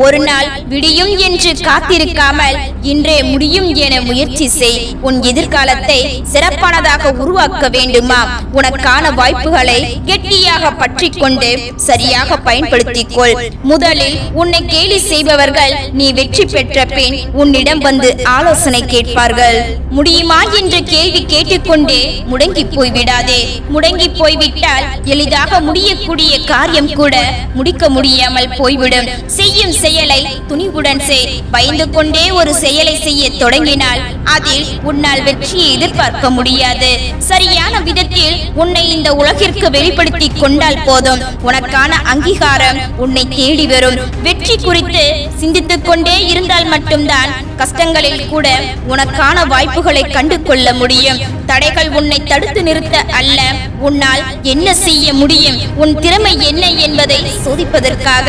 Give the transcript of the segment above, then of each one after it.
ஒரு நாள் விடியும் என்று காத்திருக்காமல் இன்றே முடியும் என முயற்சி செய். உன் எதிர்காலத்தை சிறப்பானதாக உருவாக்க வேண்டுமா உனக்கான வாய்ப்புகளை கெட்டியாக பற்றி கொண்டு சரியாக பயன்படுத்திக் கொள் முதலில் உன்னை கேலி செய்பவர்கள் நீ வெற்றி பெற்ற பின் உன்னிடம் வந்து ஆலோசனை கேட்பார்கள். முடியுமா? என்று கேள்வி கேட்டுக்கொண்டே முடங்கி போய்விடாதே. முடங்கி போய்விட்டால் எளிதாக முடியக்கூடிய காரியம் கூட முடிக்க முடியாமல் போய்விடும். செய்யும் செயலை துணிவுடன் செய். பயந்து கொண்டே ஒரு செயலை செய்ய தொடங்கினால் அதில் உன்னால் வெற்றியை எதிர்பார்க்க முடியாது. சரியான விதத்தில் உன்னை இந்த உலகிற்கு வெளிப்படுத்தி கொண்டால் போதும். உனக்கான அங்கீகாரம் உன்னை தேடி வரும். வெற்றி குறித்து சிந்தித்துக் கொண்டே இருந்தால் மட்டும்தான் கஷ்டங்களில் கூட உனக்கான வாய்ப்புகளை கண்டு கொள்ள முடியும். தடைகள் உன்னை தடுத்து நிறுத்த அல்ல. உன்னால் என்ன செய்ய முடியும்? உன் திறமை என்ன என்பதை சோதிப்பதற்காக.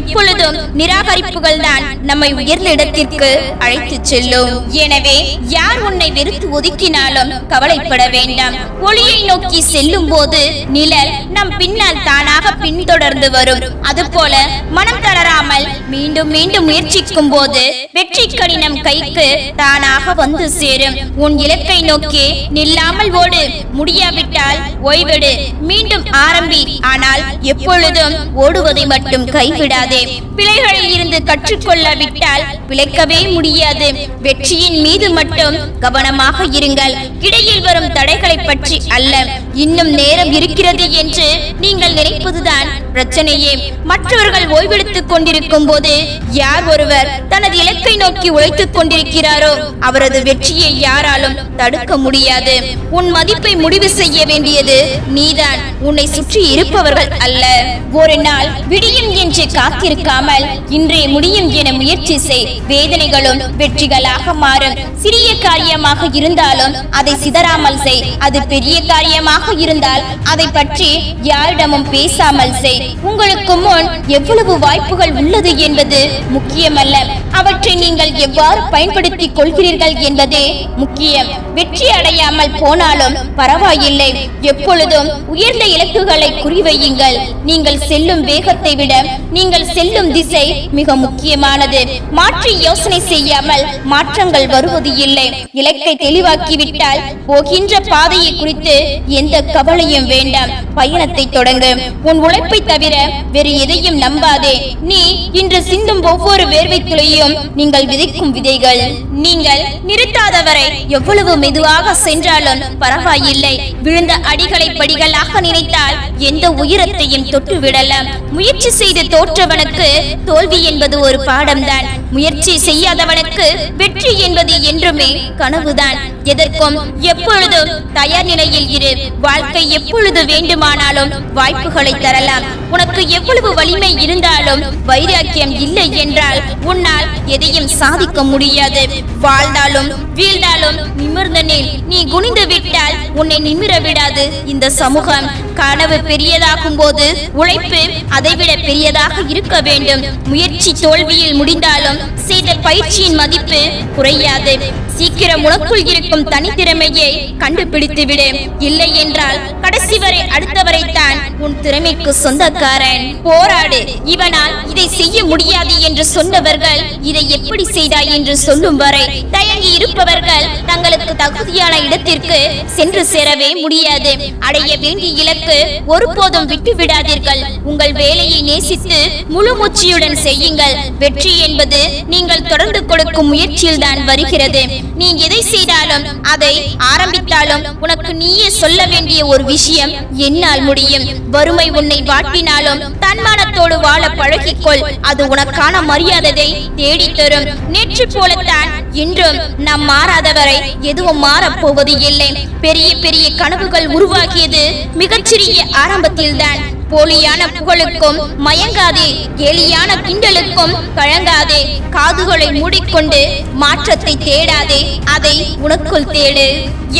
எப்பொழுதும் நிராகரிப்புகள் தான் நம்மை உயர்ந்த இடத்திற்கு அழைத்து செல்லும். எனவே யார் உன்னை வெறுத்து ஒதுக்கினாலும் கவலைப்பட வேண்டாம். ஒளியை நோக்கி செல்லும் போது நிழல் நம் பின்னால் தானாக பின்தொடர்ந்து வரும். அதுபோல மனம் தளராமல் மீண்டும் மீண்டும் முயற்சிக்கும் போது வெற்றி கடினம் கைக்கு தானாக வந்து சேரும். உன் இலக்கை நோக்கி நில்லாமல் ஓடு. முடியாவிட்டால் ஓய்வெடு. மீண்டும் ஆரம்பி. ஆனால் எப்பொழுதும் ஓடுவதை மட்டும் கைவிடாது. முடியாது. பிழைகளில் இருந்து கற்றுக்கொள்ள விட்டால் பிழைக்கவே முடியாது. வெற்றியின் மீது மட்டும் கவனமாக இருங்கள். இடையில் வரும் தடைகளை பற்றி அல்ல. இன்னும் நேரம் இருக்கிறது என்று நீங்கள் நினைப்பதுதான் பிரச்சனையே. மற்றவர்கள் ஓய்வெடுத்துக் கொண்டிருக்கும் போது யார் ஒருவர் தனது இலக்கை நோக்கி உழைத்துக் கொண்டிருக்கிறாரோ அவரது வெற்றியை யாராலும் தடுக்க முடியாது. உன் மதிப்பை முடிவு செய்ய வேண்டியது நீதான். உன்னை சுற்றி இருப்பவர்கள் அல்ல. ஒரு நாள் விடியும் என்று காத்து காத்திருக்காமல் இன்றே முடியும் என முயற்சி செய். வேதனைகளும் வெற்றிகளாக மாறும். சிறிய காரியமாக இருந்தாலும் அதை சிதறாமல் செய். அது பெரிய காரியமாக இருந்தால் அதை பற்றி யாரிடமும் பேசாமல் செய். உங்களுக்கு முன் எவ்வளவு வாய்ப்புகள் உள்ளது என்பது முக்கியமல்ல. அவற்றை நீங்கள் எவ்வாறு பயன்படுத்திக் கொள்கிறீர்கள் என்பதே முக்கியம். வெற்றி அடையாமல் போனாலும் பரவாயில்லை. எப்பொழுதும் உயர்ந்த இலக்குகளை குறிவையுங்கள். நீங்கள் செல்லும் வேகத்தை விட நீங்கள் செல்லும் திசை மிக முக்கியமானது. மாற்றி யோசனை செய்யாமல் மாற்றங்கள் வருவது இல்லை. இலக்கை தெளிவாக்கிவிட்டால் போகின்ற பாதையை குறித்து எந்த கவலையும் வேண்டாம். பயணத்தை தொடங்கு. உன் உழைப்பை தவிர வேறு எதையும் நம்பாதே. நீ இன்று சிந்தும் ஒவ்வொரு வேர்வை துளையும் நீங்கள் விதைக்கும் விதைகள். நீங்கள் நிறுத்தாதவரை எவ்வளவு மெதுவாக சென்றாலும் பரவாயில்லை. விழுந்த அடிகளை படிகளாக நினைத்தால் எந்த உயரத்தையும் தொட்டு விடலாம் முயற்சி செய்து தோற்ற தோற்றவனுக்கு தோல்வி என்பது ஒரு பாடம்தான். முயற்சி செய்யாதவனுக்கு வெற்றி என்பது என்றுமே கனவுதான். எதற்கும் எப்பொழுதும் தயார் நிலையில் இரு. வாழ்க்கை எப்பொழுது வேண்டுமானாலும் வாய்ப்புகளை தரலாம். உனக்கு எவ்வளவு வலிமை இருந்தாலும் வைராக்கியம் இல்லை என்றால் உன்னால் எதையும் சாதிக்க முடியாது. வாழ்ந்தாலும் வீழ்ந்தாலும் நிமிர்ந்த நில். நீ குனிந்து விட்டால் உன்னை நிமிர விடாது. இந்த சமூகம் கனவு பெரியதாகும் போது உழைப்பு அதைவிட பெரியதாக இருக்க வேண்டும். முயற்சி தோல்வியில் முடிந்தாலும் செய்த பயிற்சியின் மதிப்பு குறையாது. சீக்கிரம் உனக்குள் இருக்கும் இருக்கும் தனித்திறமையை கண்டுபிடித்து விடு இல்லை என்றால் கடைசி வரை அடுத்தவரைத்தான் உன் திறமைக்கு சொந்தக்காரன். போராடு. இவனால் இதை செய்ய முடியாது என்று சொன்னவர்கள் இதை எப்படி செய்தாய் என்று சொல்லும் வரை தயங்கி இருப்பவர்கள் தங்களுக்கு தகுதியான இடத்திற்கு சென்று சேரவே முடியாது. அடைய வேண்டிய இலக்கு ஒருபோதும் விட்டு விடாதீர்கள் உங்கள் வேலையை நேசித்து முழு மூச்சியுடன் செய்யுங்கள். வெற்றி என்பது நீங்கள் தொடர்ந்து கொடுக்கும் முயற்சியில் தான் வருகிறது. நீ எதை செய்தாலும் அதை ஆரம்பித்தாலும் உனக்கு நீயே சொல்ல வேண்டிய ஒரு விஷயம் என்னால் முடியும். வறுமை உன்னை வாட்டினாலும் தன்மானத்தோடு வாழ பழகிக்கொள். அது உனக்கான மரியாதையை தேடித்தரும். நேற்று போலத்தான் இன்றும் நாம் மாறாதவரை எதுவும் மாறப் போவது இல்லை. பெரிய பெரிய கனவுகள் உருவாகியது மிகச்சிறிய ஆரம்பத்தில்தான். போலியான புகழுக்கும் மயங்காதே கேலியான கிண்டலுக்கும் கழங்காதே காதுகளை மூடிக்கொண்டு மாற்றத்தை தேடாதே அதை உனக்குள் தேடு.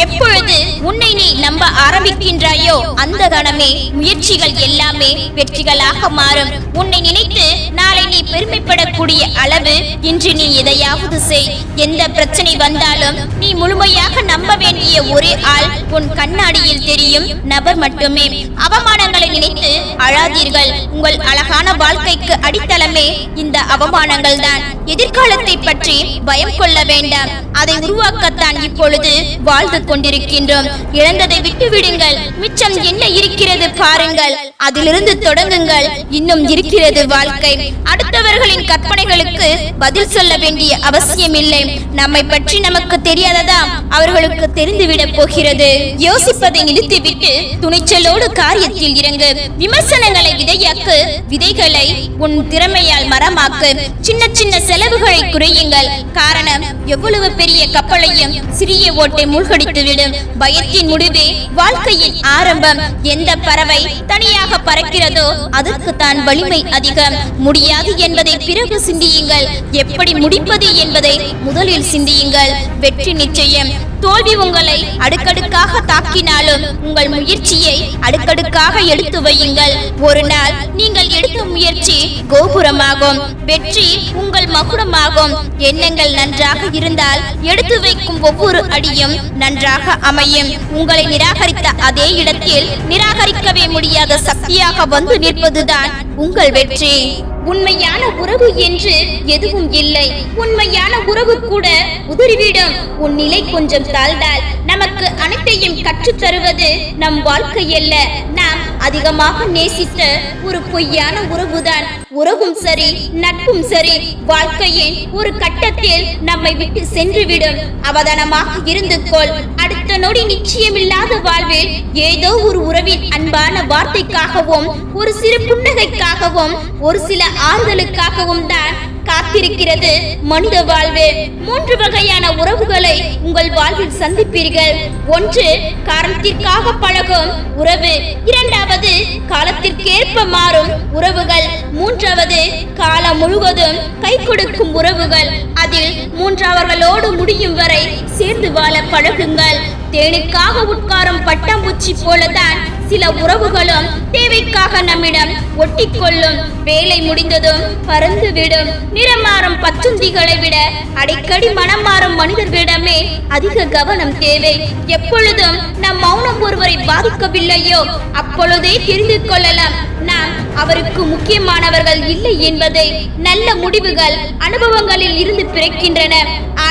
எப்பொழுது உன்னை நீ நம்ப ஆரம்பிக்கின்றாயோ அந்த கணமே முயற்சிகள் எல்லாமே வெற்றிகளாக மாறும். உன்னை நினைத்து நாளை நீ பெருமைப்படக்கூடிய அளவு இன்று நீ எதையாவது செய். எந்த பிரச்சனை வந்தாலும் நீ முழுமையாக நம்ப வேண்டிய ஒரே ஆள் உன் கண்ணாடியில் தெரியும் நபர் மட்டுமே. அவமானங்களை நினைத்து அழாதீர்கள். உங்கள் அழகான வாழ்க்கைக்கு அடித்தளமே இந்த அவமானங்கள் தான் எதிர்காலத்தை பற்றி பயம் கொள்ள வேண்டாம். அதை உருவாக்கத்தான் இப்பொழுது வாழ்ந்து கொண்டிருக்கின்றோம். இழந்ததை விட்டு விடுங்கள் மிச்சம் என்ன இருக்கிறது பாருங்கள். அதிலிருந்து தொடங்குங்கள். இன்னும் இருக்கிறது வாழ்க்கை. அடுத்தவர்களின் கற்பனைகளுக்கு பதில் சொல்ல வேண்டிய அவசியமில்லை. நம்மை பற்றி நமக்கு தெரியாததா அவர்களுக்கு தெரிந்துவிடப் போகிறது. யோசிப்பதை நிறுத்திவிட்டு துணிச்சலோடு காரியத்தில் இறங்கு. விமர்சனங்களை விதையாக்கு. விதைகளை உன் திறமையால் மரமாக்கு. சின்ன சின்ன செலவுகளை குறையுங்கள். காரணம் எவ்வளவு பெரிய கப்பலையும் சிறிய ஓட்டை மூழ்கடித்துவிடும் பயத்தின் முடிவே வாழ்க்கையின் ஆரம்பம். எந்த பறவை தனியாக பறக்கிறதோ அதற்கு தான் வலிமை அதிகம். முடியாது என்பதை பிறகு சிந்தியுங்கள். எப்படி முடிப்பது என்பதை முதலில் சிந்தியுங்கள். வெற்றி நிச்சயம். தோல்வி உங்களை அடுக்கடுக்காக தாக்கினாலும் உங்கள் முயற்சியை அடுக்கடுக்காக எடுத்து வையுங்கள். ஒரு நாள் நீங்கள் எடுத்த முயற்சி கோபுரமாகும். வெற்றி உங்கள் மகுடமாகும். எண்ணங்கள் நன்றாக இருந்தால் எடுத்து வைக்கும் ஒவ்வொரு அடியும் நன்றாக அமையும். உங்களை நிராகரித்த அதே இடத்தில் நிராகரிக்கவே முடியாத சக்தியாக வந்து நிற்பதுதான் உங்கள் வெற்றி. உண்மையான உறவு என்று எதுவும் இல்லை. உண்மையான உறவு கூட உதறிவிடும். உன் நிலை கொஞ்சம் தாழ்ந்தால் நமக்கு அனைத்தையும் கற்றுத் தருவது நம் வாழ்க்கை அல்ல நாம் அதிகமாக நேசித்த ஒரு பொய்யான உறவுதான். உறவும் சரி நட்பும் சரி. வாழ்க்கையின் ஒரு கட்டத்தில் நம்மை விட்டு சென்றுவிடும். அவதானமாக இருந்து கொள். அடுத்த நொடி நிச்சயமில்லாத வாழ்வில் ஏதோ ஒரு உறவின் அன்பான வார்த்தைக்காகவும் ஒரு சிறு புன்னகைக்காகவும் ஒரு சில ஆறுதலுக்காகவும் தான் காத்திருக்கிறது. மனித வாழ்வு மூன்று வகையான உறவுகளை உங்கள் வாழ்வில் சந்திப்பீர்கள். ஒன்று காரணத்திற்காக பழகும் உறவு. இரண்டாவது காலத்திற்கேற்ப மாறும் உறவுகள். மூன்றாவது காலம் முழுவதும் கை கொடுக்கும் உறவுகள். அதில் மூன்றாவர்களோடு முடியும் வரை சேர்ந்து வாழ பழகுங்கள். தேனுக்காக உட்காரும் பட்டாம்பூச்சி போலதான் சில உறவுகளும் தேவைக்காக நம்மிடம் ஒட்டிக்கொள்ளும். வேலை முடிந்ததும் பறந்துவிடும். நிறமாறும் பச்சுந்திகளை விட அடிக்கடி மனம் மாறும் மனிதர்களிடமே அதிக கவனம் தேவை. எப்பொழுதும் நம் மௌனம் ஒருவரை பாதிக்கவில்லையோ அப்பொழுதே தெரிந்து கொள்ளலாம். நாம் அவருக்கு முக்கியமானவர்கள் இல்லை என்பதை நல்ல முடிவுகள் அனுபவங்களில் இருந்து பிறக்கின்றன.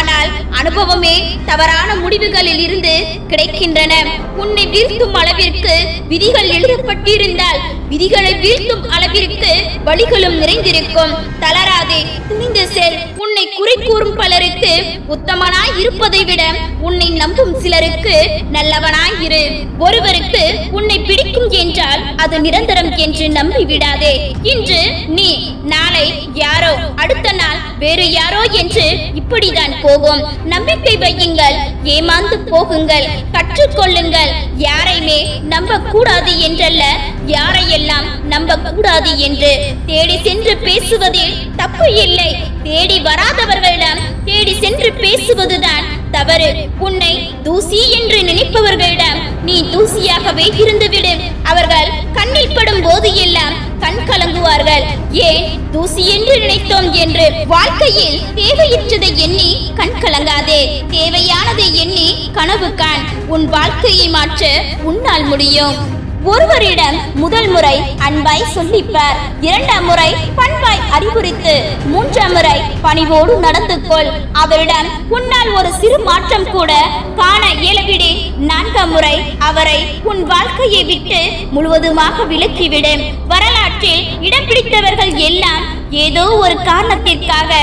ஆனால் அனுபவமே தவறான முடிவுகளில் இருந்து கிடைக்கின்றன. உன்னை வீழ்த்தும் அளவிற்கு விதிகள் எழுதப்பட்டிருந்தால் விதிகளை வீழ்த்தும் அளவிற்கு வழிகளும் நிறைந்திருக்கும். தளராதே துணிந்து செல். உன்னை குறை கூறும் பலருக்கு உத்தமனாய் இருப்பதை விட உன்னை நம்பும் சிலருக்கு நல்லவனாய் இரு. ஒருவருக்கு உன்னை பிடிக்கும் என்றால் அது நிரந்தரம் என்று நம்பி விடாதே. இன்று நீ நாளை யாரோ அடுத்த நாள் வேறு யாரோ என்று இப்படிதான் போகும் நம்பிக்கை வையுங்கள். ஏமாந்து போகுங்கள். கற்றுக்கொள்ளுங்கள் யாரையுமே நம்ப கூடாது என்றல்ல. யாரையெல்லாம் நம்ப கூடாது என்று தேடி சென்று பேசுவதில் தப்பு இல்லை. தேடி வராதவர்களிடம் தேடி சென்று பேசுவதுதான் தவறு. உன்னை தூசி என்று நினைப்பவர்களிடம் நீ தூசியாகவே இருந்துவிடு. அவர்கள் கண்ணில் படும் போது எல்லாம் கண் கலங்குவார்கள். ஏன் தூசி என்று நினைத்தோம் என்று வாழ்க்கையில் தேவையற்றதை எண்ணி கண் கலங்காதே. தேவையானதை எண்ணி கனவு காண். உன் வாழ்க்கையை மாற்ற உன்னால் முடியும். ஒருவரிடம் முதல் முறை அன்பாய் சொல்லிப்பார். இரண்டாம் முறை பண்பாய் அறிவுரித்து மூன்றாம் முறை பணிவோடு நடந்து கொள் அவரிடம் உன்னால் ஒரு சிறு மாற்றம் கூட காண இயலவிடு. நான்காம் முறை அவரை உன் வாழ்க்கையை விட்டு முழுவதுமாக விலக்கிவிடும். வரலாற்றில் இடம் பிடித்தவர்கள் எல்லாம் ஏதோ ஒரு காரணத்திற்காக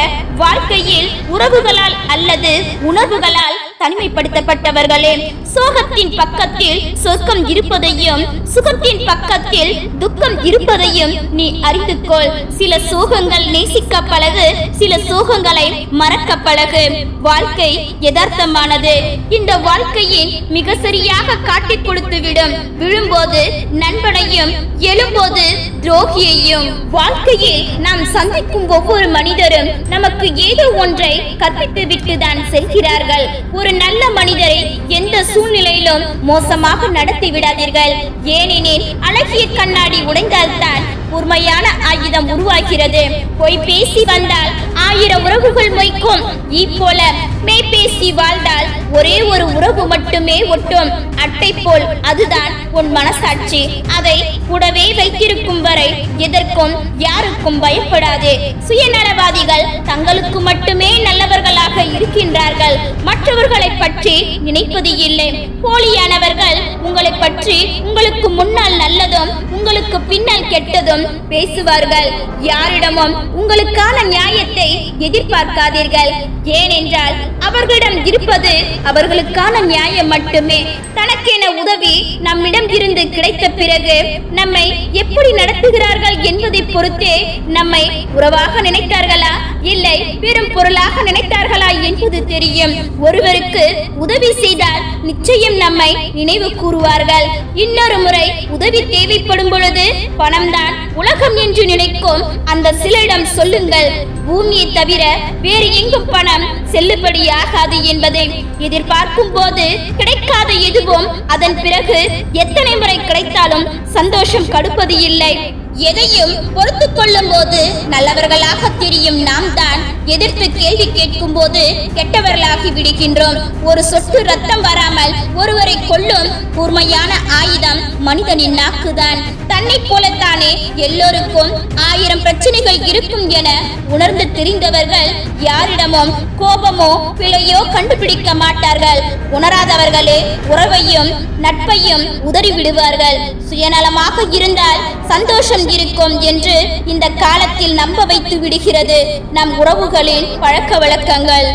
வாழ்க்கையில் உறவுகளால் அல்லது உணர்வுகளால் தனிமைப்படுத்தப்பட்டவர்களே சோகத்தின் பக்கத்தில் சொர்க்கம் இருப்பதையும் சுகத்தின் பக்கத்தில் துக்கம் இருப்பதையும் நீ அறிந்து கொள் சில சோகங்கள் நேசிக்க பழகு சில சோகங்களை மறக்க பழகு. வாழ்க்கை யதார்த்தமானது. இந்த வாழ்க்கையின் மிக சரியாக காட்டிக் கொடுத்து விடும் விழும்போது நண்பனையும் எழும்போது துரோகியையும். வாழ்க்கையில் நாம் சந்திக்கும் ஒவ்வொரு மனிதரும் நமக்கு ஏதோ ஒன்றை கற்பித்து விட்டுதான் செல்கிறார்கள். ஒரு நல்ல மனிதரை எந்த சூழ்நிலையிலும் மோசமாக நடத்தி விடாதீர்கள் ஏனெனில் அழகிய கண்ணாடி உடைந்தால்தான் உண்மையான ஆயுதம் உருவாகிறது. பொய் பேசி வந்தால் ஆயிரம் உறவுகள் மொய்க்கும். இப்போல போல பேசி வாழ்ந்தால் ஒரே ஒரு உறவு மட்டுமே ஒட்டும். அட்டை போல் அதுதான் உன் மனசாட்சி. அதை கூடவே வைத்திருக்கும் வரை எதற்கும் யாருக்கும் பயப்படாதே. சுயநலவாதிகள் தங்களுக்கு மட்டுமே நல்லவர்களாக இருக்கின்றார்கள். மற்றவர்களை பற்றி நினைப்பது இல்லை. போலியானவர்கள் உங்களை பற்றி உங்களுக்கு முன்னால் நல்லதும் உங்களுக்கு பின்னால் கெட்டதும் பேசுவார்கள். யாரிடமும் உங்களுக்கான நியாயத்தை எதிர்பார்க்காதீர்கள். ஏனென்றால் அவர்களிடம் இருப்பது அவர்களுக்கான நியாயம் மட்டுமே. தனக்கென உதவி நம்மிடம் இருந்து கிடைத்த பிறகு நம்மை எப்படி நடத்துகிறார்கள் என்பதை பொறுத்தே நம்மை உறவாக நினைத்தார்களா? இல்லை பெரும் பொருளாக நினைத்தார்களா என்பது தெரியும். ஒருவருக்கு உதவி செய்தால் நிச்சயம் நம்மை நினைவு கூறுவார்கள். இன்னொரு முறை உதவி தேவைப்படும் பொழுது பணம்தான் உலகம் என்று நினைக்கும் அந்த சிலரிடம் சொல்லுங்கள் பூமியை தவிர வேறு எங்கும் பணம் செல்லுபடியாகாது என்பதை எதிர்பார்க்கும் போது கிடைக்காத எதுவும் அதன் பிறகு எத்தனை முறை கிடைத்தாலும் சந்தோஷம் கடுப்பது இல்லை. எதையும் பொறுத்து கொள்ளும் போது நல்லவர்களாக தெரியும் நாம் தான் எதிர்த்து கேள்வி கேட்கும் போது கெட்டவர்களாகி விடுகின்றோம். ஒரு சொட்டு ரத்தம் வராமல் ஒருவரை கொல்லும் கூர்மையான ஆயுதம் மனிதனின் நாக்குதான். தன்னை போலத்தானே எல்லோருக்கும் ஆயிரம் பிரச்சனைகள் இருக்கும் என உணர்ந்து தெரிந்தவர்கள் யாரிடமும் கோபமோ பிழையோ கண்டுபிடிக்க மாட்டார்கள். உணராதவர்களே உறவையும் நட்பையும் உதறிவிடுவார்கள். சுயநலமாக இருந்தால் சந்தோஷம் இருக்கும் என்று இந்த காலத்தில் நம்ப வைத்து விடுகிறது. நம் உறவுகளின் பழக்க வழக்கங்கள்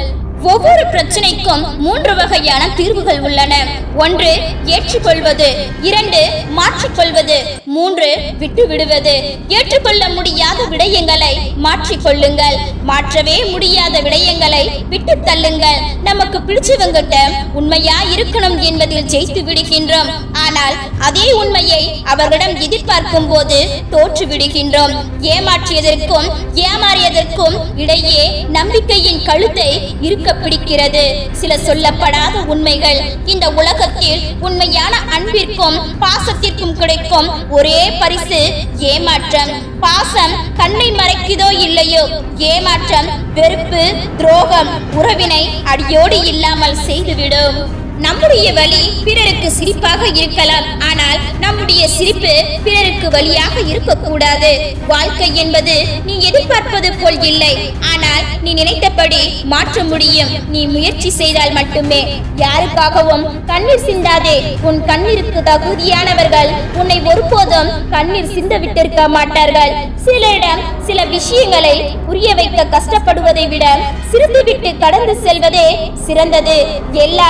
ஒவ்வொரு பிரச்சனைக்கும் மூன்று வகையான தீர்வுகள் உள்ளன. ஒன்று ஏற்றுக்கொள்வது. இரண்டு மாற்றிக்கொள்வது. மூன்று விட்டு விடுவது ஏற்றுக்கொள்ள முடியாத விடயங்களை மாற்றிக்கொள்ளுங்கள். மாற்றவே முடியாத விடயங்களை விட்டு தள்ளுங்கள். நமக்கு பிடிச்சவங்கிட்ட உண்மையா இருக்கணும் என்பதில் ஜெயித்து விடுகின்றோம். ஆனால் அதே உண்மையை அவர்களிடம் எதிர்பார்க்கும் போது தோற்று விடுகின்றோம். ஏமாற்றியதற்கும் ஏமாறியதற்கும் இடையே நம்பிக்கையின் கழுத்தை இருக்க பிடிக்கிறது. சில சொல்லப்படாத உண்மைகள் இந்த உலகத்தில் உண்மையான அன்பிற்கும் பாசத்திற்கும் கிடைக்கும். ஒரே பரிசு ஏமாற்றம். பாசம் கண்ணை மறைக்குதோ இல்லையோ? ஏமாற்றம் வெறுப்பு துரோகம் உறவினை அடியோடு இல்லாமல் செய்துவிடும். நம்முடைய வழி பிறருக்கு சிரிப்பாக இருக்கலாம். ஆனால் நம்முடைய சிரிப்பு பிறருக்கு வழியாக இருக்கக்கூடாது. வாழ்க்கை என்பது நீ எதிர்பார்ப்பது போல் இல்லை. ஆனால் நீ நினைத்தபடி மாற்ற முடியும். நீ முயற்சி செய்தால் மட்டுமே. யாருக்காகவும் கண்ணீர் சிந்தாதே. உன் கண்ணீருக்கு தகுதியானவர்கள் உன்னை ஒருபோதும் கண்ணீர் சிந்த விட்டிருக்க மாட்டார்கள். சிலரிடம் சில விஷயங்களை புரிய வைக்க கஷ்டப்படுவதை விட சிரித்துவிட்டு கடந்து செல்வதே சிறந்தது. எல்லா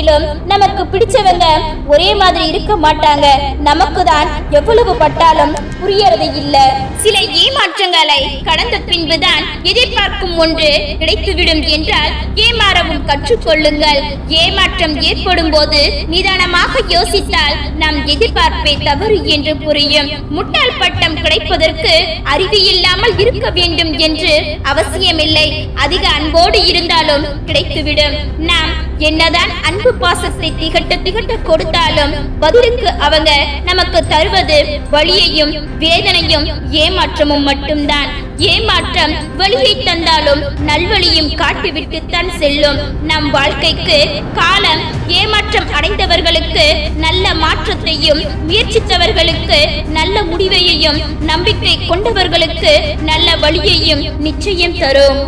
நேரத்திலும் நமக்கு பிடிச்சவங்க ஒரே மாதிரி இருக்க மாட்டாங்க. நமக்கு தான் எவ்வளவு பட்டாலும் புரியறது இல்ல. சில ஏமாற்றங்களை கடந்த பின்புதான் எதிர்பார்க்கும் ஒன்று கிடைத்துவிடும் என்றால் ஏமாறவும் கற்றுக்கொள்ளுங்கள். ஏமாற்றம் ஏற்படும் போது நிதானமாக யோசித்தால் நம் எதிர்பார்ப்பே தவறு என்று புரியும். முட்டாள் பட்டம் கிடைப்பதற்கு அறிவு இல்லாமல் இருக்க வேண்டும் என்று அவசியமில்லை. அதிக அன்போடு இருந்தாலும் கிடைத்துவிடும். நாம் என்னதான் அன்பு பாசத்தை திகட்ட திகட்ட கொடுத்தாலும் பதிலுக்கு அவங்க நமக்கு தருவது வழியையும் வேதனையும் ஏமாற்றமும் மட்டும்தான். ஏமாற்றம் வழியை தந்தாலும் நல்வழியும் காட்டிவிட்டுத்தான் செல்லும். நம் வாழ்க்கைக்கு காலம் ஏமாற்றம் அடைந்தவர்களுக்கு நல்ல மாற்றத்தையும் முயற்சித்தவர்களுக்கு நல்ல முடிவையும் நம்பிக்கை கொண்டவர்களுக்கு நல்ல வழியையும் நிச்சயம் தரும்.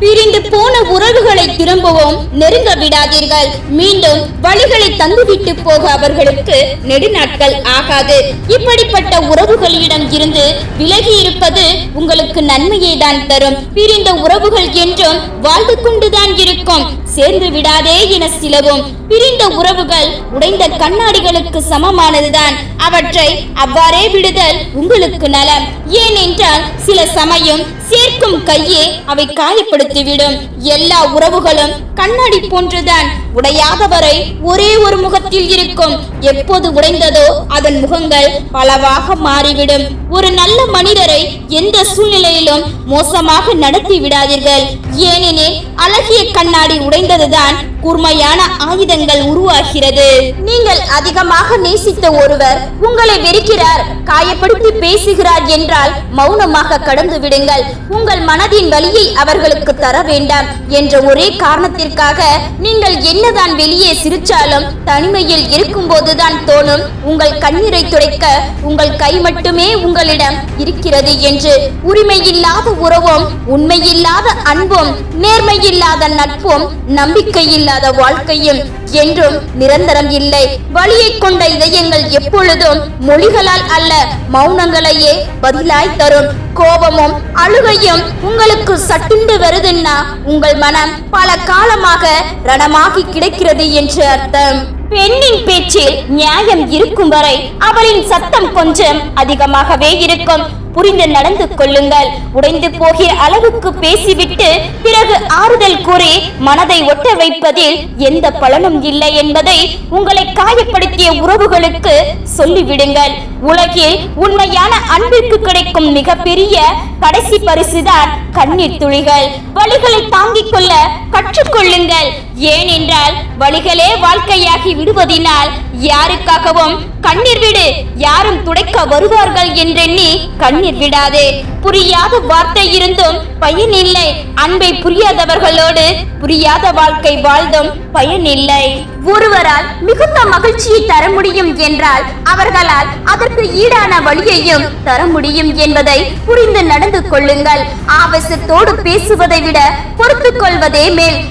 பிரிந்து போன உறவுகளை திரும்பவும் நெருங்க விடாதீர்கள். மீண்டும் வழிகளை தந்துவிட்டு போக அவர்களுக்கு நெடுநாட்கள் ஆகாது. இப்படிப்பட்ட உறவுகளிடம் இருந்து விலகி இருப்பது உங்களுக்கு நன்மையை தான் தரும். பிரிந்த உறவுகள் என்றும் வாழ்ந்து கொண்டுதான் இருக்கும். சேர்ந்து விடாதே என சிலவும் பிரிந்த உறவுகள் உடைந்த கண்ணாடிகளுக்கு சமமானதுதான். அவற்றை அவ்வாறே விடுதல் உங்களுக்கு நலம். ஏனென்றால் சில சமயம் சேர்க்கும் கையே அவை காயப்படுத்திவிடும். எல்லா உறவுகளும் கண்ணாடி போன்றுதான் உடையாதவரை ஒரே ஒரு முகத்தில் இருக்கும். எப்போது உடைந்ததோ அதன் முகங்கள் பலவாக மாறிவிடும். ஒரு நல்ல மனிதரை எந்த சூழ்நிலையிலும் மோசமாக நடத்தி விடாதீர்கள். ஏனெனில் அழகிய கண்ணாடி உடைந்ததுதான் கூர்மையான ஆயுதங்கள் உருவாகிறது. நீங்கள் அதிகமாக நேசித்த ஒருவர் உங்களை வெறுக்கிறார் காயப்படுத்தி பேசுகிறார் என்றால் மௌனமாக கடந்து விடுங்கள். உங்கள் மனதின் வழியை அவர்களுக்கு தர வேண்டாம் என்ற ஒரே காரணத்திற்காக நீங்கள் என்னதான் வெளியே சிரிச்சாலும் தனிமையில் இருக்கும்போதுதான் தோணும் உங்கள் கண்ணீரை துடைக்க உங்கள் கை மட்டுமே உங்களிடம் இருக்கிறது என்று. உரிமையில்லாத உறவும் உண்மையில்லாத அன்பும் நேர்மையில்லாத நட்பும் நம்பிக்கையில்லாத வாழ்க்கையும் என்றும் நிரந்தரம் இல்லை. வழியை கொண்ட இதயங்கள் எப்பொழுதும் மொழிகளால் அல்ல மௌனங்களையே பதிலாய் தரும். கோபமும் அழுகையும் உங்களுக்கு சட்டுண்டு வருதுன்னா உங்கள் மனம் பல காலமாக ரணமாகி கிடைக்கிறது என்று அர்த்தம். பெண்ணின் பேச்சில் நியாயம் இருக்கும் வரை அவளின் சத்தம் கொஞ்சம் அதிகமாகவே இருக்கும். புரிந்து நடந்து கொள்ளுங்கள். உடைந்து போகிற அளவுக்கு பேசிவிட்டு பிறகு ஆறுதல் கூறி மனதை ஒட்ட வைப்பதில் எந்த பலனும் இல்லை என்பதை உங்களை காயப்படுத்திய உறவுகளுக்கு சொல்லிவிடுங்கள். உலகில் உண்மையான அன்பிற்கு கிடைக்கும் மிகப்பெரிய கடைசி பரிசுதான் கண்ணீர் துளிகள். வழிகளை தாங்கிக் கொள்ள கற்றுக்கொள்ளுங்கள். ஏனென்றால் வழிகளே வாழ்க்கையாகி விடுவதினால் யாருக்காகவும் கண்ணீர் விடு யாரும் துடைக்க வருவார்கள் என்றெண்ணி கண்ணீர் விடாதே. புரியாத வார்த்தை இருந்தும் பயனில்லை அன்பை புரியாதவர்களோடு புரியாத வாழ்க்கை வாழ்ந்தும் பயனில்லை ஒருவரால் மிகுந்த மகிழ்ச்சியை தர முடியும் என்றால் அவர்களால் அதற்கு ஈடான வழியையும் தர முடியும் என்பதை புரிந்து நடந்து கொள்ளுங்கள். ஆவேசத்தோடு பேசுவதை விட பொறுத்துக் கொள்வதே மேல்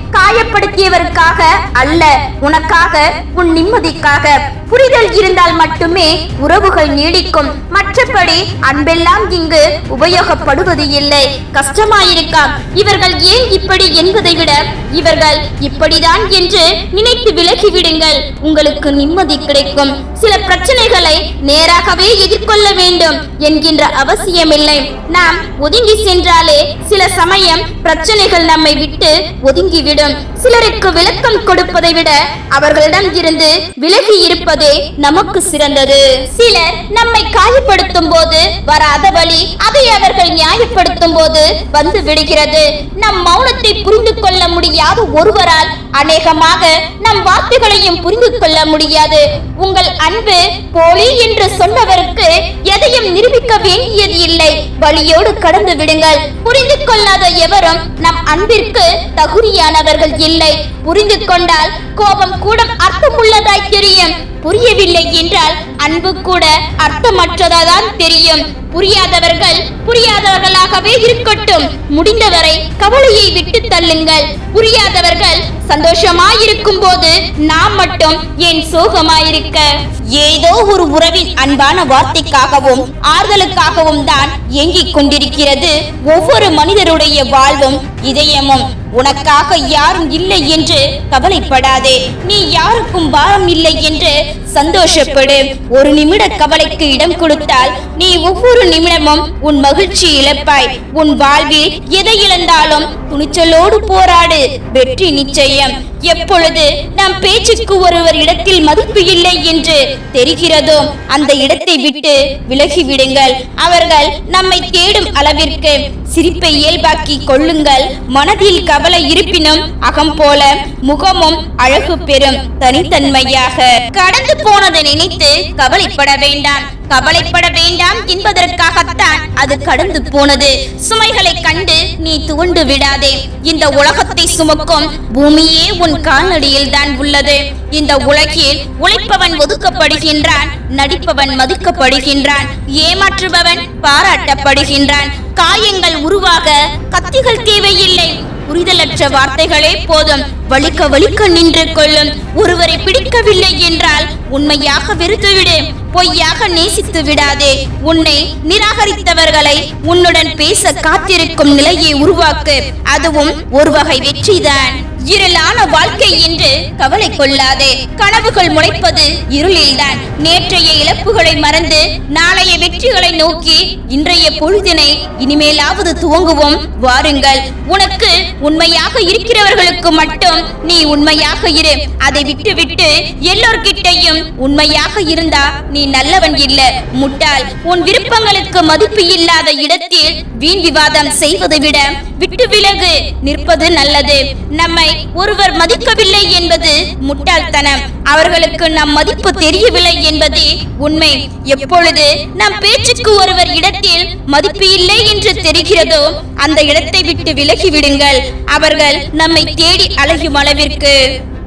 மற்றவருக்காக அல்ல. உனக்காக உன் நிம்மதிக்காக. புரிதல் இருந்தால் மட்டுமே உறவுகள் நீடிக்கும். மற்றபடி அன்பெல்லாம் இங்கு உபயோகப்படுவது இல்லை. கஷ்டமாயிருக்காம். இவர்கள் ஏன் இப்படி என்பதை விட இவர்கள் இப்படிதான் என்று நினைத்து விலகிவிடுங்கள். உங்களுக்கு நிம்மதி கிடைக்கும். சில பிரச்சனைகளை நேராகவே எதிர்கொள்ள வேண்டும் என்கின்ற அவசியமில்லை. நாம் ஒதுங்கி சென்றாலே சில சமயம் பிரச்சனைகள் நம்மை விட்டு ஒதுங்கிவிடும். சிலருக்கு விளக்கம் கொடுப்பதை விட அவர்களிடம் இருந்து விலகி இருப்பது நமக்கு சிறந்தது. சிலர் நம்மை காயப்படுத்தும் போது வராத வழி அதை அவர்கள் நியாயப்படுத்தும் போது வந்து விடுகிறது. நம் மௌனத்தை புரிந்து கொள்ள முடியாத ஒருவரால் அநேகமாக நம் வார்த்தைகளையும் புரிந்து கொள்ள முடியாது. உங்கள் அன்பு போலி என்று சொன்னவருக்கு எதையும் நிரூபிக்க வேண்டியது இல்லை. வழியோடு கடந்து விடுங்கள். புரிந்து கொள்ளாத எவரும் நம் அன்பிற்கு தகுதியானவர்கள் இல்லை. புரிந்து கொண்டால் கோபம் கூட அர்த்தமுள்ளதாய் தெரியும். புரியவில்லை என்றால் அன்பு கூட அர்த்தமற்றதாதான் தெரியும். புரியாதவர்கள் புரியாதவர்களாகவே இருக்கட்டும். முடிந்தவரை கவலையை விட்டு தள்ளுங்கள். புரியாதவர்கள் சந்தோஷமாயிருக்கும் போது நாம் மட்டும் ஏன் சோகமாயிருக்க? ஏதோ ஒரு உறவின் அன்பான வார்த்தைக்காகவும் ஆறுதலுக்காகவும் தான் இயங்கிக் கொண்டிருக்கிறது ஒவ்வொரு மனிதருடைய வாழ்வும் இதயமும். உனக்காக யாரும் இல்லை என்று கவலைப்படாதே. நீ யாருக்கும் பாரம் இல்லை என்று சந்தோஷப்படு. ஒரு நிமிட கவலைக்கு இடம் கொடுத்தால் நீ ஒவ்வொரு நிமிடமும் உன் மகிழ்ச்சி இழப்பாய். உன் வாழ்வில் எதை இழந்தாலும் துணிச்சலோடு போராடு. வெற்றி நிச்சயம். எப்பொழுது நம் பேச்சுக்கு ஒருவர் இடத்தில் மதிப்பு இல்லை என்று தெரிகிறதோ அந்த இடத்தை விட்டு விலகி விடுங்கள் அவர்கள் நம்மை தேடும் அளவிற்கு சிரிப்பை இயல்பாக்கி கொள்ளுங்கள். மனதில் கவலை இருப்பினும் அகம் போல முகமும் அழகு பெறும் தனித்தன்மையாக. கடந்து போனதை நினைத்து கவலைப்பட வேண்டாம். கவலைப்பட வேண்டாம். என்பதற்காகத்தான் அது கடந்து போனது. சுமைகளை கண்டு நீ துவண்டு விடாதே. இந்த உலகத்தை சுமக்கும் பூமியே உன் காலடியில் தான் உள்ளது. இந்த உலகில் உழைப்பவன் ஒதுக்கப்படுகின்றான் நடிப்பவன் மதிக்கப்படுகின்றான் ஏமாற்றுபவன் பாராட்டப்படுகின்றான். காயங்கள் உருவாக கத்திகள் தேவையில்லை. புரிதலற்ற வார்த்தைகளே போதும். வலிக்க வலிக்க நின்று கொள்ளும். ஒருவரை பிடிக்கவில்லை என்றால் உண்மையாக வெறுத்துவிடு. பொய்யாக நேசித்து விடாதே. உன்னை நிராகரித்தவர்களை உன்னுடன் பேச காத்திருக்கும் நிலையை உருவாக்கு. அதுவும் ஒரு வகை வெற்றிதான். இருளான வாழ்க்கை என்று கவலை கொள்ளாதே. கனவுகள் முளைப்பது இருளில்தான். நேற்றைய இழப்புகளை மறந்து நாளைய வெற்றிகளை நோக்கி இன்றைய பொழுதினை இனிமேலாவது துவங்குவோம். வாருங்கள். உனக்கு உண்மையாக இருக்கிறவர்களுக்கு மட்டும் நீ உண்மையாக இரு. அதை விட்டுவிட்டு எல்லோர்கிட்டையும் உண்மையாக இருந்தா நீ நல்லவன் இல்ல. முட்டாள் உன் விருப்பங்களுக்கு மதிப்பு இல்லாத இடத்தில் வீண் விவாதம் செய்வதை விட விட்டு விலகு நிற்பது நல்லது. நம்மை ஒருவர் மதிக்கவில்லை என்பது முட்டாள்தனம். அவர்களுக்கு நம் மதிப்பு தெரியவில்லை என்பது உண்மை. எப்பொழுது நம் பேச்சுக்கு ஒருவர் இடத்தில் மதிப்பு இல்லை என்று தெரிகிறதோ அந்த இடத்தை விட்டு விலகி விடுங்கள். அவர்கள் நம்மை தேடி அலையும் அளவிற்கு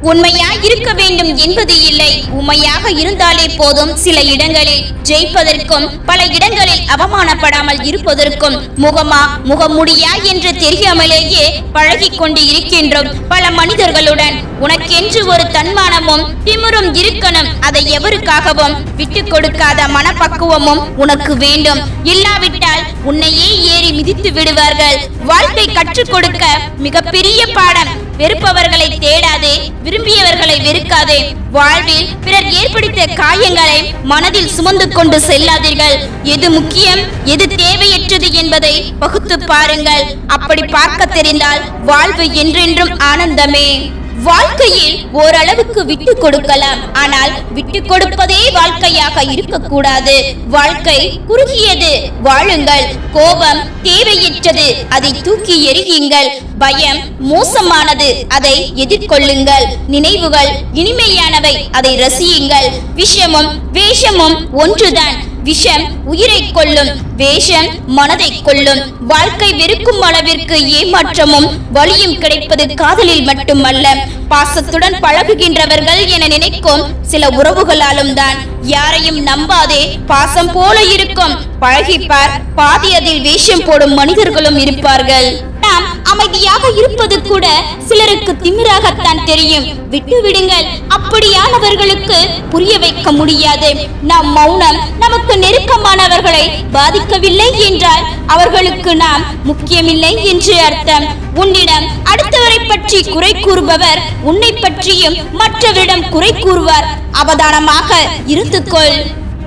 உண்மையா இருக்க வேண்டும் என்பது இல்லை. உண்மையாக இருந்தாலே போதும் சில இடங்களில் ஜெயிப்பதற்கும் பல இடங்களில் அவமானப்படாமல் இருப்பதற்கும் முகமா முகமுடியா என்று தெரியாமலேயே பழகி கொண்டு இருக்கின்றோம். பல மனிதர்களுடன் உனக்கென்று ஒரு தன்மானமும் திமிரும் இருக்கணும். அதை எவருக்காகவும் விட்டு கொடுக்காத மனப்பக்குவமும் உனக்கு வேண்டும். இல்லாவிட்டால் உன்னையே ஏறி மிதித்து விடுவார்கள். வாழ்க்கை கற்றுக் கொடுக்க மிகப்பெரிய பாடம். வெறுப்பவர்களை தேடாதே விரும்பியவர்களை வெறுக்காதே. வாழ்வில் பிறர் ஏற்படுத்த காயங்களை மனதில் சுமந்து கொண்டு செல்லாதீர்கள். எது முக்கியம் எது தேவையற்றது என்பதை பகுத்து பாருங்கள். அப்படி பார்க்க தெரிந்தால் வாழ்வு என்றென்றும் ஆனந்தமே. வாழ்க்கையில் ஓரளவுக்கு விட்டு கொடுக்கலாம். ஆனால் விட்டு கொடுப்பதே வாழ்க்கையாக இருக்கக்கூடாது. வாழ்க்கை குறுகியது. வாழுங்கள். கோபம் தேவையற்றது. அதை தூக்கி எறியுங்கள். பயம் மோசமானது. அதை எதிர்கொள்ளுங்கள். நினைவுகள் இனிமையானவை. அதை ரசியுங்கள். விஷமும் வேஷமும் ஒன்றுதான். விஷம் உயிரை கொள்ளும் வேஷம் மனதை கொள்ளும் வாழ்க்கை வெறுக்கும் அளவிற்கு ஏமாற்றமும் வலியும் கிடைப்பது காதலில் மட்டுமல்ல பாசத்துடன் பழகுகின்றவர்கள் என நினைக்கும் சில உறவுகளாலும் தான். யாரையும் நம்பாதே பாசம் போல இருக்கும். பழகிப்பார் பாதி அதில் வேஷம் போடும் மனிதர்களும் இருப்பார்கள். நாம் அமைதியாக இருப்பது கூட சிலருக்கு திமிராகத்தான் தெரியும். விட்டு விடுங்கள் அப்படியானவர்களுக்கு புரிய வைக்க முடியாது. நம் மௌனம் நமக்கு நெருக்கமானவர்களை பாதிக்கவில்லை என்றால் அவர்களுக்கு நாம் முக்கியமில்லை என்று அர்த்தம். உன்னிடம் அடுத்தவரை பற்றி குறை கூறுபவர் உன்னை பற்றியும் மற்றவரிடம் குறை கூறுவார். அவதானமாக இருந்துக்கொள்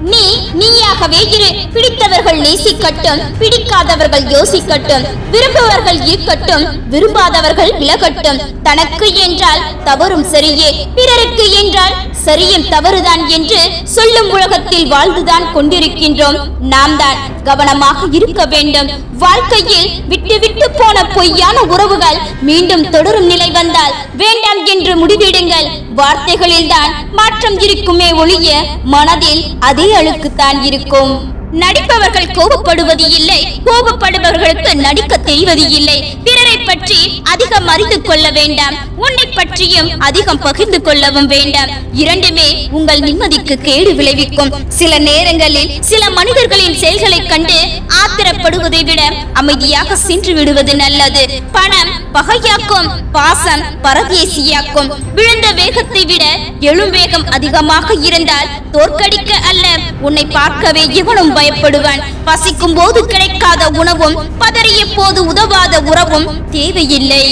நீ நீயாகவே இரு. பிடித்தவர்கள் நேசிக்கட்டும் பிடிக்காதவர்கள் யோசிக்கட்டும் விரும்புவர்கள் இருக்கட்டும் விரும்பாதவர்கள் விலகட்டும். தனக்கு என்றால் தவறும் சரியே. பிறருக்கு என்றால் சரியும் தவறுதான் என்று சொல்லும் உலகத்தில் வாழ்ந்துதான் கொண்டிருக்கின்றோம். நாம் தான் கவனமாக இருக்க வேண்டும். வாழ்க்கையில் விட்டு விட்டு போன பொய்யான உறவுகள் மீண்டும் தொடரும் நிலை வந்தால் வேண்டாம் என்று முடிவிடுங்கள். வார்த்தைகளில்தான் மாற்றம் இருக்குமே ஒழிய மனதில் அதே அழுக்குத்தான் இருக்கும். நடிப்பவர்கள் கோபப்படுவது இல்லை கோபப்படுபவர்களுக்கு நடிக்க தெரிவது இல்லை. பிறரை பற்றி அதிகம் அறிந்து கொள்ள வேண்டாம் உன்னை பற்றியும் அதிகம் பகிர்ந்து கொள்ளவும் வேண்டாம். இரண்டுமே உங்கள் நிம்மதிக்கு கேடு விளைவிக்கும். சில நேரங்களில் சில மனிதர்களின் செயல்களை கண்டு ஆத்திரப்படுவதை விட அமைதியாக சென்று விடுவது நல்லது. பணம் பகையாக்கும் பாசம் பரதேசியாக்கும். விழுந்த வேகத்தை விட எழும் வேகம் அதிகமாக இருந்தால் தோற்கடிக்க அல்ல. உன்னை பார்க்கவே இவனும் பயப்படுவான். பசிக்கும் போது கிடைக்காத உணவும் பதறிய போது உதவாத உறவும் தேவையில்லை.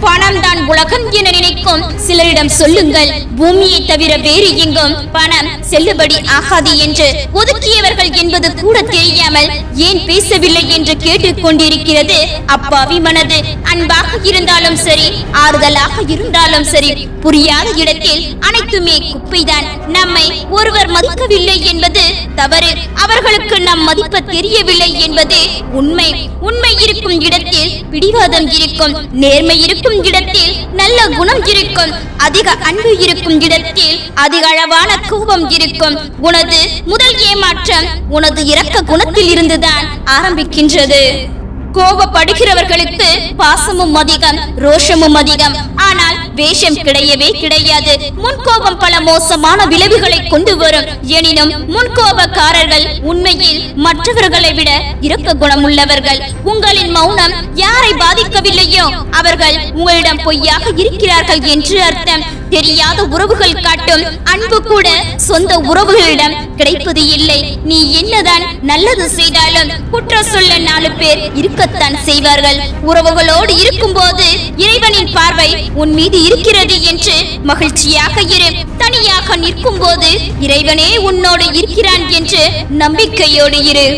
பணம் தான் உலகம் என நினைக்கும் சிலரிடம் சொல்லுங்கள் பூமியை தவிர வேறு எங்கும் பணம் செல்லுபடி ஆகாது என்று ஒதுக்கியவர்கள் என்பது கூட தெரியாமல் ஏன் பேசவில்லை என்று கேட்டுக் கொண்டிருக்கிறது அப்பாவி மனது. அன்பாக இருந்தாலும் சரி ஆறுதலாக இருந்தாலும் சரி புரியாத இடத்தில் அனைத்துமே குப்பைதான். நம்மை ஒருவர் மதிக்கவில்லை என்பது தவறு. அவர்களுக்கு நம் மதிப்பு தெரியவில்லை என்பது உண்மை. உண்மை இருக்கும் இடத்தில் பிடிவாதம் இருக்கும் நேர்மை இருக்கும் இடத்தில் நல்ல குணம் இருக்கும். அதிக அன்பு இருக்கும் இடத்தில் அதிக அளவான கோபம் இருக்கும். உனது முதல் ஏமாற்றம் உனது இரக்க குணத்தில் இருந்துதான் ஆரம்பிக்கின்றது. கோபப்படுகிறவர்களுக்கு பாசமும் அதிகம் ரோஷமும் அதிகம். ஆனால் வேஷம் கிடையவே கிடையாது. முன்கோபம் பல மோசமான விளைவுகளை கொண்டு வரும். எனினும் முன்கோபக்காரர்கள் உண்மையில் மற்றவர்களை விட இரக்க குணம் உள்ளவர்கள் உங்களின் மௌனம் யாரை பாதிக்கவில்லையோ அவர்கள் உங்களிடம் பொய்யாக இருக்கிறார்கள் என்று அர்த்தம். தெரியாத உறவுகள் காட்டும் அன்பு கூட சொந்த உறவுகளிடம் கிடைப்பது இல்லை. நீ என்னதான் நல்லது செய்தாலும் குற்ற சொல்ல நாலு பேர் இருக்க இருக்கத்தான் செய்வார்கள். உறவுகளோடு இருக்கும்போது இறைவனின் பார்வை உன் மீது இருக்கிறது என்று மகிழ்ச்சியாக இரு. தனியாக நிற்கும் போது இறைவனே உன்னோடு இருக்கிறான் என்று நம்பிக்கையோடு இரு.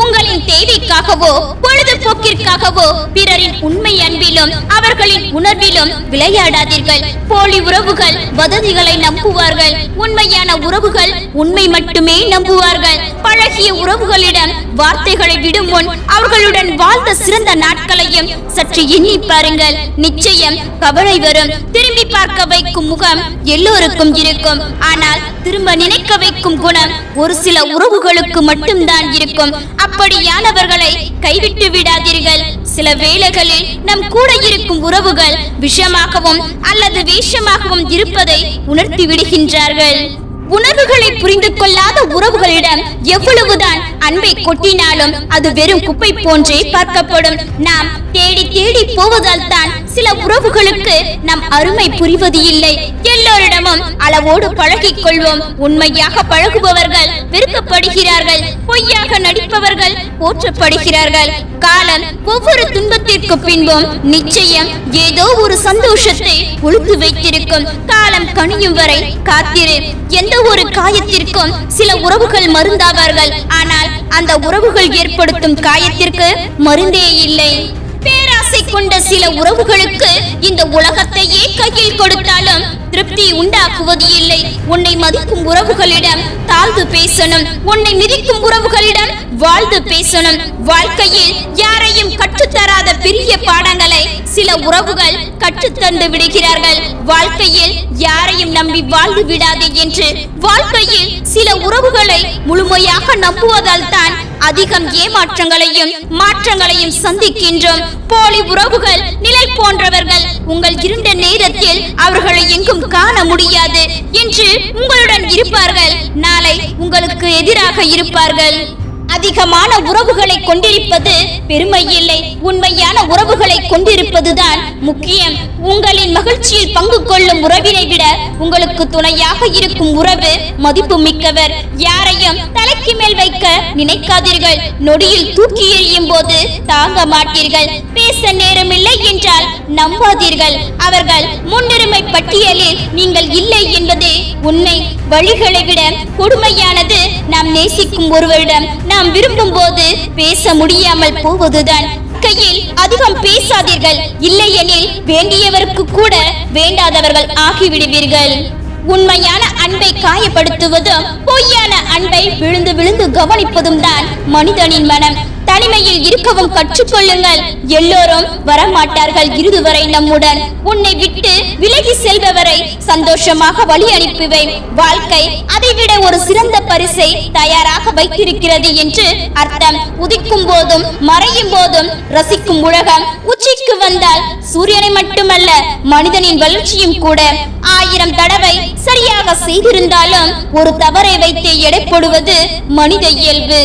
உங்களின் தேவைக்காகவோ பொழுதுபோக்கிற்காகவோ பிறரின் உண்மை அன்பிலும் அவர்களின் உணர்விலும் விளையாடாதீர்கள். போலி உறவுகள் வதந்திகளை நம்புவார்கள். உண்மையான உறவுகள் உண்மை மட்டுமே நம்புவார்கள். பழகிய உறவுகளிடம் வார்த்தைகளை விடும் முன் அவர்களுடன் வாழ்ந்த சிறந்த நாட்களையும் சற்று எண்ணி பாருங்கள். நிச்சயம் கவலை வரும். திரும்பி பார்க்க வைக்கும் முகம் எல்லோருக்கும் இருக்கும். ஆனால் திரும்ப நினைக்க வைக்கும் குணம் ஒரு சில உறவுகளுக்கு மட்டும்தான் இருக்கும். அப்படியானவர்களை கைவிட்டு விடாதீர்கள். சில வேளைகளில் நம் கூட இருக்கும் உறவுகள் விஷமாகவும் அல்லது வேஷமாகவும் இருப்பதை உணர்த்தி விடுகின்றார்கள். உணர்வுகளை புரிந்து கொள்ளாத உறவுகளிடம் எவ்வளவுதான் அன்பை கொட்டினாலும் அது வெறும் குப்பை போன்றே பார்க்கப்படும். நாம் தேடி தேடி போவதால் தான் சில உறவுகளுக்கு நம் அருமை புரிவது இல்லை. எல்லோரிடமும் அளவோடு பழகிக் கொள்வோம். உண்மையாக பழகுபவர்கள் வெறுக்கப்படுகிறார்கள். பொய்யாக நடிப்பவர்கள் போற்றப்படுகிறார்கள். காலம் ஒவ்வொரு துன்பத்திற்கு பின்பும் நிச்சயம் ஏதோ ஒரு சந்தோஷத்தை ஒழுத்து வைத்திருக்கும். காலம் கனியும் வரை காத்திரு. எந்த ஒரு காயத்திற்கும் சில உறவுகள் மருந்தாவார்கள். ஆனால் அந்த உறவுகள் ஏற்படுத்தும் காயத்திற்கு மருந்தே இல்லை. கொண்ட சில உறவுகளுக்கு இந்த உலகத்தையே கையில் கொடுத்தாலும் திருப்தி உண்டாக்குவது இல்லை. உன்னை மதிக்கும் உறவுகளிடம் தாழ்ந்து பேசணும். உன்னை மிதிக்கும் உறவுகளிடம் வாழ்ந்து பேசணும். வாழ்க்கையில் யாரையும் கற்றுத்தராத பெரிய பாடங்களை சில உறவுகள் கற்றுத்தந்து விடுகிறார்கள். வாழ்க்கையில் யாரையும் நம்பி வாழ்ந்து விடாதே என்று. வாழ்க்கையில் சில உறவுகளை முழுமையாக நம்புவதால் தான் அதிகம் ஏமாற்றங்களையும் மாற்றங்களையும் சந்திக்கின்றோம். போலி உறவுகள் நிலை போன்றவர்கள் உங்கள் இருண்ட நேரத்தில் அவர்களை எங்கும் காண முடியாது. என்று உங்களுடன் இருப்பார்கள். நாளை உங்களுக்கு எதிராக இருப்பார்கள். அதிகமான உறவுகளை கொண்டிருப்பது பெருமை இல்லை உண்மையான உறவுகளை கொண்டிருப்பதுதான் முக்கியம். உங்களின் மகிழ்ச்சியில் பங்கு கொள்ளும் உறவினை விட உங்களுக்கு துணையாக இருக்கும் உறவு மதிப்பு மிக்கவர் யாரையும் தலைக்கு மேல் வைக்க நினைக்காதீர்கள். நொடியில் தூக்கி எறியும் போது தாங்க மாட்டீர்கள். பேச நேரமில்லை என்றால் நம்பாதீர்கள். அவர்கள் முன்னுரிமை பட்டியலில் நீங்கள் இல்லை என்பதே உண்மை. வழிகளை விட கொடுமையானது நாம் நேசிக்கும் ஒருவரிடம் நாம் விரும்பும் போது பேச முடியாமல் போவதுதான். கையில் அதிகம் பேசாதீர்கள். இல்லையெனில் வேண்டியவருக்கு கூட வேண்டாதவர்கள் ஆகிவிடுவீர்கள். உண்மையான அன்பை காயப்படுத்துவதும் பொய்யான அன்பை விழுந்து விழுந்து கவனிப்பதும் தான் மனிதனின் மனம். தனிமையில் இருக்கவும் கற்றுக்கொள்ளுங்கள். எல்லோரும் வரமாட்டார்கள் இருதுவரை நம்முடன். உன்னை விட்டு விலகி செல்பவரை சந்தோஷமாக வழி அனுப்புவேன். வாழ்க்கை அதைவிட ஒரு சிறந்த பரிசை தயாராக வைத்திருக்கிறது என்று அர்த்தம். உதிக்கும் போதும் மறையும் போதும் ரசிக்கும் உலகம் உச்சிக்கு வந்தால் சூரியனை மட்டுமல்ல மனிதனின் வளர்ச்சியும் கூட. ஆயிரம் தடவை சரியாக செய்திருந்தாலும் ஒரு தவறை வைத்து எடை போடுவது மனித இயல்பு.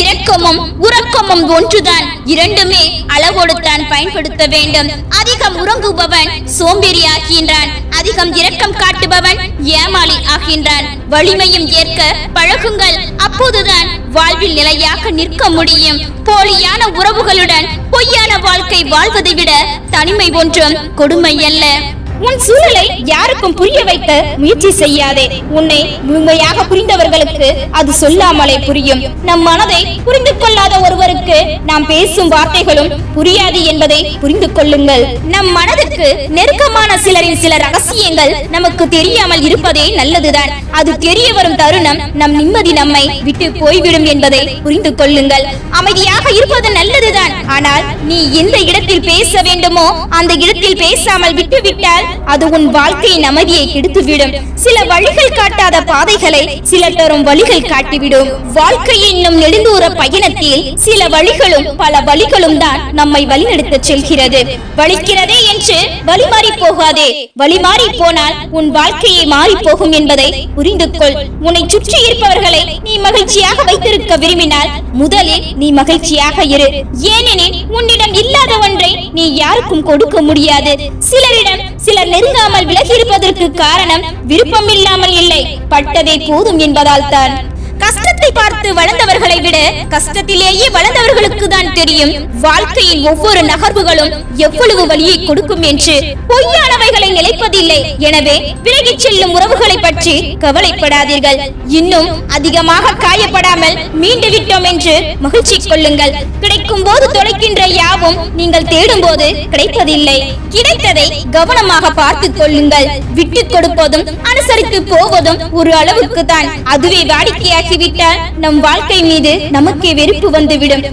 இரக்கமும் உறக்கமும் ஒன்றுதான். இரண்டுமே அளவோடு தான் பயன்படுத்த வேண்டும். அதிகம் உறங்குபவன் சோம்பேறி ஆகின்றான். அதிகம் இரக்கம் காட்டுபவன் ஏமாளி ஆகின்றான். வலிமையும் ஏற்க பழகுங்கள். அப்போதுதான் வாழ்வில் நிலையாக நிற்க முடியும். போலியான உறவுகளுடன் பொய்யான வாழ்க்கை வாழ்வதை விட தனிமை ஒன்றும் கொடுமை அல்ல உன் சூழலை யாருக்கும் புரிய வைக்க முயற்சி செய்யாதே. உன்னை முழுமையாக புரிந்தவர்களுக்கு அது சொல்லாமலே புரியும். நம் மனதை புரிந்து கொள்ளாத ஒருவருக்கு நாம் பேசும் வார்த்தைகளும் புரியாது என்பதை புரிந்து கொள்ளுங்கள். நம் மனதுக்கு நெருக்கமான சிலரின் சில ரகசியங்கள் நமக்கு தெரியாமல் இருப்பதே நல்லதுதான். அது தெரிய வரும் தருணம் நம் நிம்மதி நம்மை விட்டு போய்விடும் என்பதை புரிந்து கொள்ளுங்கள். அமைதியாக இருப்பது நல்லதுதான். ஆனால் நீ எந்த இடத்தில் பேச வேண்டுமோ அந்த இடத்தில் பேசாமல் விட்டுவிட்டால் அது உன் வாழ்க்கையின் அமைதியை கெடுத்துவிடும். சில வழிகள் காட்டாத பாதைகளை சில தரும் வழிகள் காட்டிவிடும். வாழ்க்கை என்னும் நெடுந்தூர பயணத்தில் சில வழிகளும் பல வழிகளும் தான் நம்மை வழிநடத்தச் செல்கிறது. வலிக்கிறதே என்று வழிமாறி போகாதே. வழிமாறி போனால் உன் வாழ்க்கையை மாறி போகும் என்பதை புரிந்து கொள் உன்னை சுற்றி இருப்பவர்களை நீ மகிழ்ச்சியாக வைத்திருக்க விரும்பினால் முதலில் நீ மகிழ்ச்சியாக இரு. ஏனெனில் உன்னிடம் இல்லாத ஒன்றை நீ யாருக்கும் கொடுக்க முடியாது. சிலரிடம் சிலர் நெருங்காமல் விலகி இருப்பதற்கு காரணம் விருப்பம் இல்லாமல் இல்லை. பட்டதே போதும் என்பதால் தான் கஷ்டத்தை பார்த்து வளர்ந்தவர்களை விட கஷ்டத்திலேயே வளர்ந்தவர்களுக்கு தான் தெரியும். வாழ்க்கையின் ஒவ்வொரு நகர்வுகளும் எவ்வளவு வழியை கொடுக்கும் என்று பொய்யானவைகளை நிலைப்பதில்லை. எனவே விலகி செல்லும் உறவுகளை பற்றி கவலைப்படாதீர்கள். இன்னும் அதிகமாக காயப்படாமல் மீண்டு விட்டோம் என்று மகிழ்ச்சி கொள்ளுங்கள். கிடைக்கும் போது தொலைக்கின்ற யாவும் நீங்கள் தேடும் போது கிடைப்பதில்லை. கிடைத்ததை கவனமாக பார்த்து கொள்ளுங்கள். விட்டுக் கொடுப்பதும் அனுசரித்து போவதும் ஒரு அளவுக்கு தான் அதுவே வாடிக்கையாகிவிட்டால் நம் வாழ்க்கை மீது நமக்கே வெறுப்பு வந்துவிடும்.